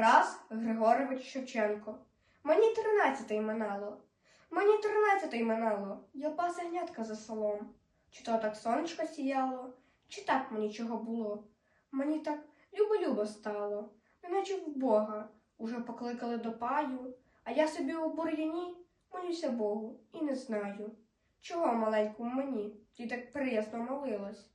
Тарас Григорович Шевченко. Мені тринадцятий минало. Мені тринадцятий минало. Я пас ягнятка за селом. Чи то так сонечко сіяло, чи так мені чого було. Мені так любо-любо стало, неначе в Бога уже покликали до паю, а я собі у бур'яні молюся Богу і не знаю, чого маленькому мені ти так приязно молилась,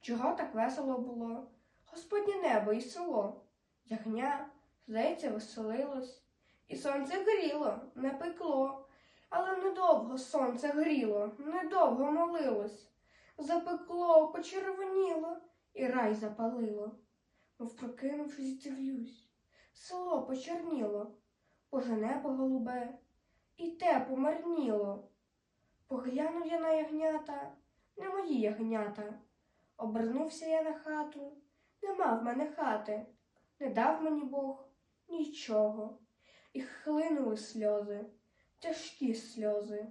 чого так весело було, Господнє небо і село, ягня, здається, веселилось, і сонце гріло, не пекло, але недовго сонце гріло, недовго молилось, запекло, почервоніло і рай запалило. Мов прокинувшись, дивлюсь, село почерніло, Боже небо голубе, і те помарніло. Поглянув я на ягнята, не мої ягнята. Обернувся я на хату, нема в мене хати, не дав мені Бог нічого. І хлинули сльози, тяжкі сльози.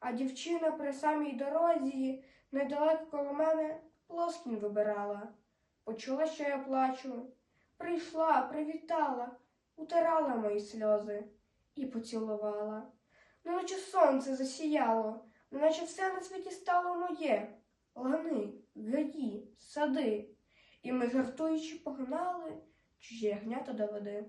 А дівчина при самій дорозі недалеко коло мене плоскінь вибирала. Почула, що я плачу, прийшла, привітала, утирала мої сльози і поцілувала. Неначе сонце засіяло, неначе все на світі стало моє. Лани, гаї, сади. І ми жартуючи погнали чужі ягнята до води.